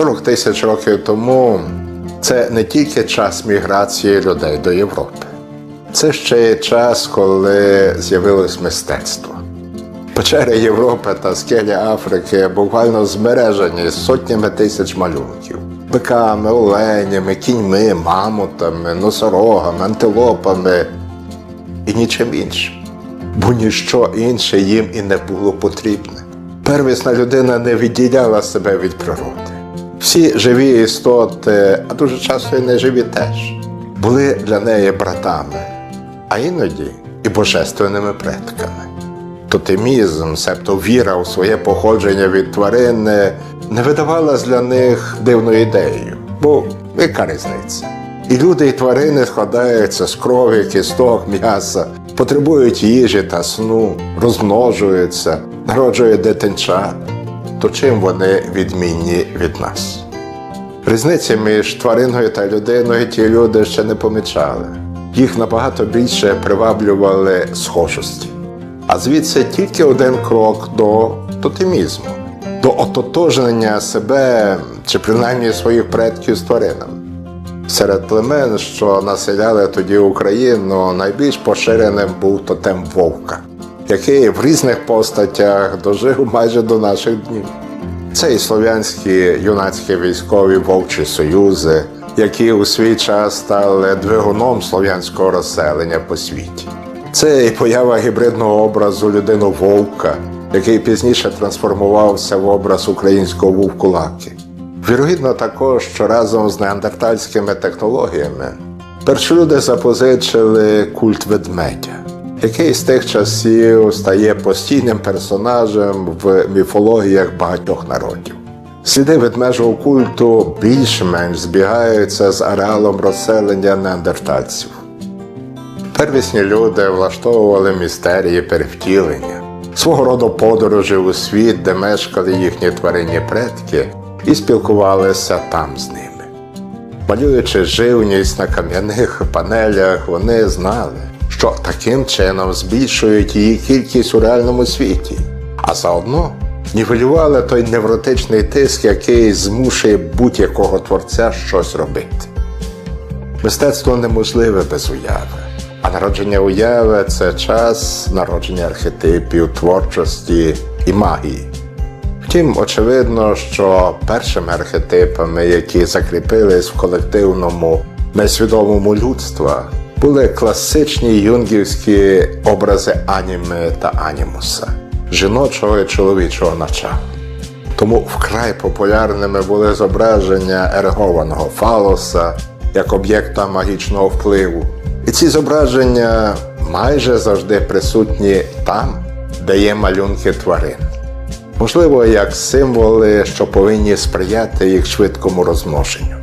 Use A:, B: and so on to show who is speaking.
A: 40 тисяч років тому це не тільки час міграції людей до Європи, це ще й час, коли з'явилось мистецтво. Печери Європи та скелі Африки буквально змережені сотнями тисяч малюнків. Биками, оленями, кіньми, мамутами, носорогами, антилопами і нічим іншим. Бо ніщо інше їм і не було потрібне. Первісна людина не відділяла себе від природи. Всі живі істоти, а дуже часто і неживі теж, були для неї братами, а іноді і божественними предками. Тотемізм, себто віра у своє походження від тварини, не видавалась для них дивною ідеєю, бо яка різниця? І люди, і тварини складаються з крові, кісток, м'яса, потребують їжі та сну, розмножуються, народжують дитинчат. То чим вони відмінні від нас? Різниці між твариною та людиною ті люди ще не помічали. Їх набагато більше приваблювали схожості. А звідси тільки один крок до тотемізму, до ототожнення себе чи принаймні своїх предків з тваринами. Серед племен, що населяли тоді Україну, найбільш поширеним був тотем вовка, який в різних постатях дожив майже до наших днів. Це і слов'янські юнацькі військові вовчі союзи, які у свій час стали двигуном слов'янського розселення по світі. Це і поява гібридного образу людину вовка, який пізніше трансформувався в образ українського вовкулаки. Вірогідно також, що разом з неандертальськими технологіями перші люди запозичили культ ведмедя, який з тих часів стає постійним персонажем в міфологіях багатьох народів. Сліди ведмежого культу більш-менш збігаються з ареалом розселення неандертальців. Первісні люди влаштовували містерії перевтілення, свого роду подорожі у світ, де мешкали їхні тваринні предки, і спілкувалися там з ними. Малюючи живність на кам'яних панелях, вони знали, що таким чином збільшують її кількість у реальному світі, а заодно нівелювали той невротичний тиск, який змушує будь-якого творця щось робити. Мистецтво неможливе без уяви, а народження уяви це час народження архетипів, творчості і магії. Втім, очевидно, що першими архетипами, які закріпились в колективному несвідомому людства, були класичні юнгівські образи аніми та анімуса, жіночого і чоловічого начала. Тому вкрай популярними були зображення ерегованого фалоса як об'єкта магічного впливу. І ці зображення майже завжди присутні там, де є малюнки тварин. Можливо, як символи, що повинні сприяти їх швидкому розмноженню.